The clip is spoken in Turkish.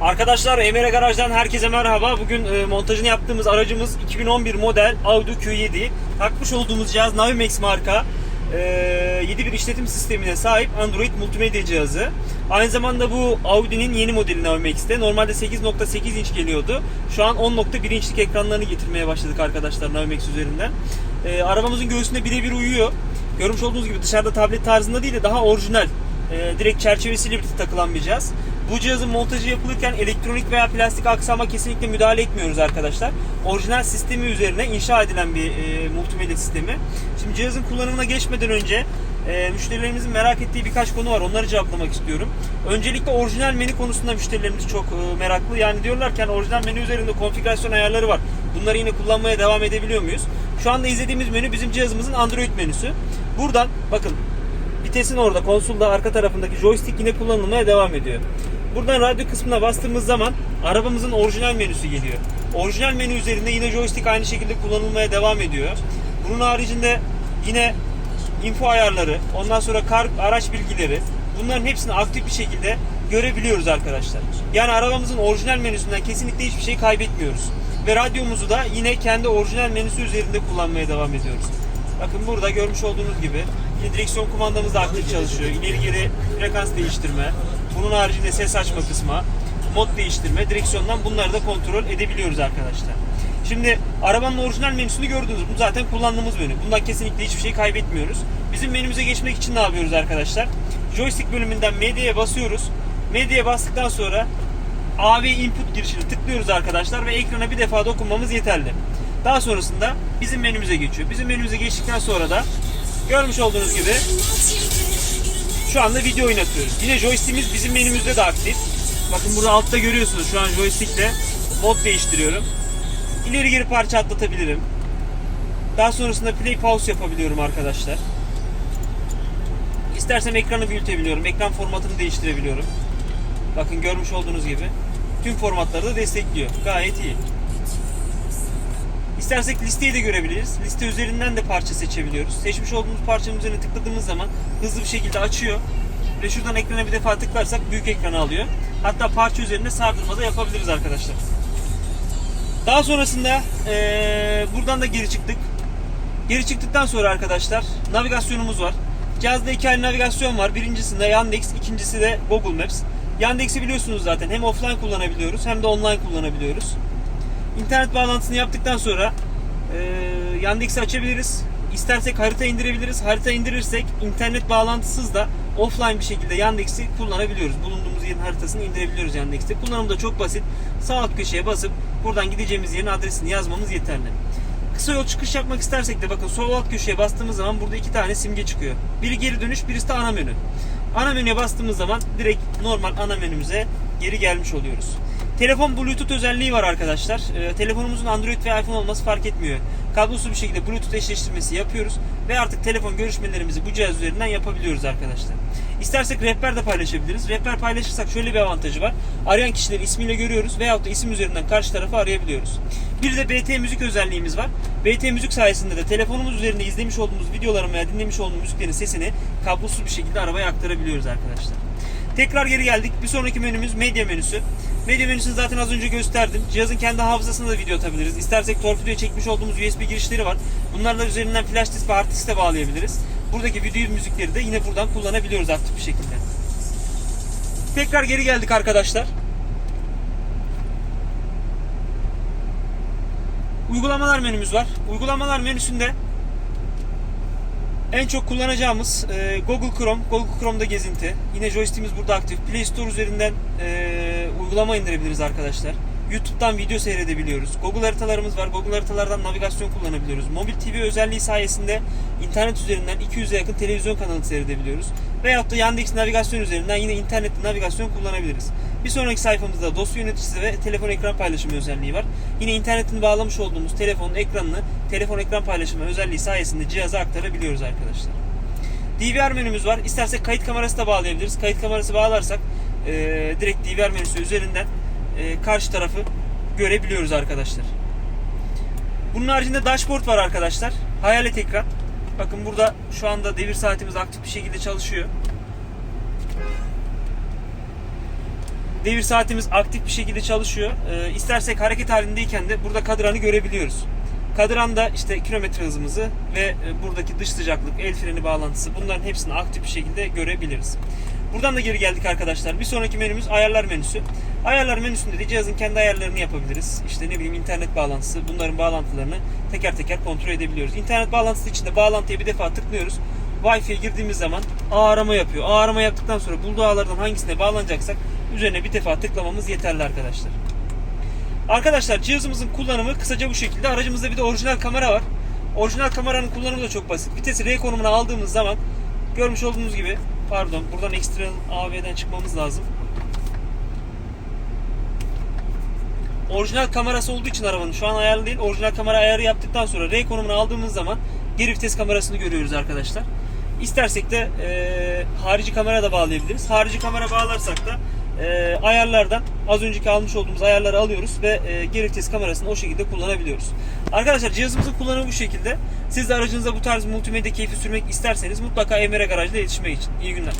Arkadaşlar Emre Garaj'dan herkese merhaba. Bugün e, montajını yaptığımız aracımız 2011 model Audi Q7. Takmış olduğumuz cihaz Navimax marka. E, 7 bir işletim sistemine sahip Android multimedya cihazı. Aynı zamanda bu Audi'nin yeni modeli Navimax'te. Normalde 8.8 inç geliyordu. Şu an 10.1 inçlik ekranlarını getirmeye başladık arkadaşlar Navimax üzerinden. E, arabamızın göğsünde birebir uyuyor. Görmüş olduğunuz gibi dışarıda tablet tarzında değil de daha orijinal e, direkt çerçevesiyle birlikte takılan bir cihaz. Bu cihazın montajı yapılırken elektronik veya plastik aksama kesinlikle müdahale etmiyoruz arkadaşlar. Orijinal sistemi üzerine inşa edilen bir e, multimedya sistemi. Şimdi cihazın kullanımına geçmeden önce e, müşterilerimizin merak ettiği birkaç konu var. Onları cevaplamak istiyorum. Öncelikle orijinal menü konusunda müşterilerimiz çok e, meraklı. Yani diyorlar ki orijinal menü üzerinde konfigürasyon ayarları var. Bunları yine kullanmaya devam edebiliyor muyuz? Şu anda izlediğimiz menü bizim cihazımızın Android menüsü. Buradan bakın Vitesin orada konsolda arka tarafındaki joystick yine kullanılmaya devam ediyor. Buradan radyo kısmına bastığımız zaman arabamızın orijinal menüsü geliyor. Orijinal menü üzerinde yine joystick aynı şekilde kullanılmaya devam ediyor. Bunun haricinde yine info ayarları, ondan sonra kar, araç bilgileri bunların hepsini aktif bir şekilde görebiliyoruz arkadaşlar. Yani arabamızın orijinal menüsünden kesinlikle hiçbir şey kaybetmiyoruz. Ve radyomuzu da yine kendi orijinal menüsü üzerinde kullanmaya devam ediyoruz. Bakın burada görmüş olduğunuz gibi direksiyon kumandamız da aktif çalışıyor. İleri geri frekans değiştirme, bunun haricinde ses açma kısmı, mod değiştirme, direksiyondan bunları da kontrol edebiliyoruz arkadaşlar. Şimdi arabanın orijinal menüsünü gördünüz. Bu zaten kullandığımız menü. Bundan kesinlikle hiçbir şey kaybetmiyoruz. Bizim menümüze geçmek için ne yapıyoruz arkadaşlar? Joystick bölümünden medyaya basıyoruz. Medyaya bastıktan sonra AV input girişini tıklıyoruz arkadaşlar ve ekrana bir defa dokunmamız yeterli. Daha sonrasında bizim menümüze geçiyor. Bizim menümüze geçtikten sonra da görmüş olduğunuz gibi şu anda video oynatıyoruz. Yine joystick'imiz bizim menümüzde de aktif. Bakın burada altta görüyorsunuz şu an joystick'le mod değiştiriyorum. İleri geri parça atlatabilirim. Daha sonrasında play pause yapabiliyorum arkadaşlar. İstersem ekranı büyütebiliyorum. Ekran formatını değiştirebiliyorum. Bakın görmüş olduğunuz gibi tüm formatları da destekliyor. Gayet iyi. İstersek listeyi de görebiliriz. Liste üzerinden de parça seçebiliyoruz. Seçmiş olduğumuz parçanın üzerine tıkladığımız zaman hızlı bir şekilde açıyor. Ve şuradan ekrana bir defa tıklarsak büyük ekranı alıyor. Hatta parça üzerinde sardırma da yapabiliriz arkadaşlar. Daha sonrasında eee, buradan da geri çıktık. Geri çıktıktan sonra arkadaşlar navigasyonumuz var. Cihazda iki ayrı navigasyon var. Birincisinde Yandex, ikincisi de Google Maps. Yandex'i biliyorsunuz zaten. Hem offline kullanabiliyoruz hem de online kullanabiliyoruz. İnternet bağlantısını yaptıktan sonra e, Yandex'i açabiliriz. İstersek harita indirebiliriz. Harita indirirsek internet bağlantısız da offline bir şekilde Yandex'i kullanabiliyoruz. Bulunduğumuz yerin haritasını indirebiliyoruz Yandex'te. Kullanımı da çok basit. Sağ alt köşeye basıp buradan gideceğimiz yerin adresini yazmamız yeterli. Kısa yol çıkış yapmak istersek de bakın sol alt köşeye bastığımız zaman burada iki tane simge çıkıyor. Biri geri dönüş, birisi de ana menü. Ana menüye bastığımız zaman direkt normal ana menümüze geri gelmiş oluyoruz. Telefon Bluetooth özelliği var arkadaşlar. Ee, telefonumuzun Android ve iPhone olması fark etmiyor. Kablosuz bir şekilde Bluetooth eşleştirmesi yapıyoruz ve artık telefon görüşmelerimizi bu cihaz üzerinden yapabiliyoruz arkadaşlar. İstersek rehber de paylaşabiliriz. Rehber paylaşırsak şöyle bir avantajı var. Arayan kişileri ismiyle görüyoruz veyahut da isim üzerinden karşı tarafı arayabiliyoruz. Bir de BT müzik özelliğimiz var. BT müzik sayesinde de telefonumuz üzerinde izlemiş olduğumuz videoların veya dinlemiş olduğumuz müziklerin sesini kablosuz bir şekilde arabaya aktarabiliyoruz arkadaşlar. Tekrar geri geldik. Bir sonraki menümüz medya menüsü. Medya menüsünü zaten az önce gösterdim. Cihazın kendi hafızasına da video atabiliriz. İstersek torpidoya çekmiş olduğumuz USB girişleri var. Bunlarla üzerinden flash disk ve hard disk de bağlayabiliriz. Buradaki video müzikleri de yine buradan kullanabiliyoruz aktif bir şekilde. Tekrar geri geldik arkadaşlar. Uygulamalar menümüz var. Uygulamalar menüsünde en çok kullanacağımız e, Google Chrome, Google Chrome'da gezinti. Yine joystick'imiz burada aktif. Play Store üzerinden e, uygulama indirebiliriz arkadaşlar. YouTube'dan video seyredebiliyoruz. Google haritalarımız var. Google haritalardan navigasyon kullanabiliyoruz. Mobil TV özelliği sayesinde internet üzerinden 200'e yakın televizyon kanalı seyredebiliyoruz. Veyahut da Yandex navigasyon üzerinden yine internette navigasyon kullanabiliriz. Bir sonraki sayfamızda dosya yöneticisi ve telefon ekran paylaşımı özelliği var. Yine internetin bağlamış olduğumuz telefonun ekranını telefon ekran paylaşımı özelliği sayesinde cihaza aktarabiliyoruz arkadaşlar. DVR menümüz var. İstersek kayıt kamerası da bağlayabiliriz. Kayıt kamerası bağlarsak e, direkt DVR menüsü üzerinden e, karşı tarafı görebiliyoruz arkadaşlar. Bunun haricinde dashboard var arkadaşlar. Hayalet ekran. Bakın burada şu anda devir saatimiz aktif bir şekilde çalışıyor. Devir saatimiz aktif bir şekilde çalışıyor. Ee, istersek hareket halindeyken de burada kadranı görebiliyoruz. Kadranda işte kilometre hızımızı ve e, buradaki dış sıcaklık, el freni bağlantısı bunların hepsini aktif bir şekilde görebiliriz. Buradan da geri geldik arkadaşlar. Bir sonraki menümüz ayarlar menüsü. Ayarlar menüsünde de cihazın kendi ayarlarını yapabiliriz. İşte ne bileyim internet bağlantısı, bunların bağlantılarını teker teker kontrol edebiliyoruz. İnternet bağlantısı için de bağlantıya bir defa tıklıyoruz. Wi-Fi'ye girdiğimiz zaman ağ arama yapıyor. Ağ arama yaptıktan sonra bulduğu ağlardan hangisine bağlanacaksak üzerine bir defa tıklamamız yeterli arkadaşlar. Arkadaşlar cihazımızın kullanımı kısaca bu şekilde. Aracımızda bir de orijinal kamera var. Orijinal kameranın kullanımı da çok basit. Vitesi R konumuna aldığımız zaman görmüş olduğunuz gibi pardon buradan ekstra AV'den çıkmamız lazım. Orijinal kamerası olduğu için arabanın şu an ayarlı değil. Orijinal kamera ayarı yaptıktan sonra R konumuna aldığımız zaman geri vites kamerasını görüyoruz arkadaşlar. İstersek de e, harici kamera da bağlayabiliriz. Harici kamera bağlarsak da e, ayarlardan az önceki almış olduğumuz ayarları alıyoruz ve e, vites kamerasını o şekilde kullanabiliyoruz. Arkadaşlar cihazımızın kullanımı bu şekilde. Siz de aracınıza bu tarz multimedya keyfi sürmek isterseniz mutlaka Emre Garaj'da iletişime geçin. İyi günler.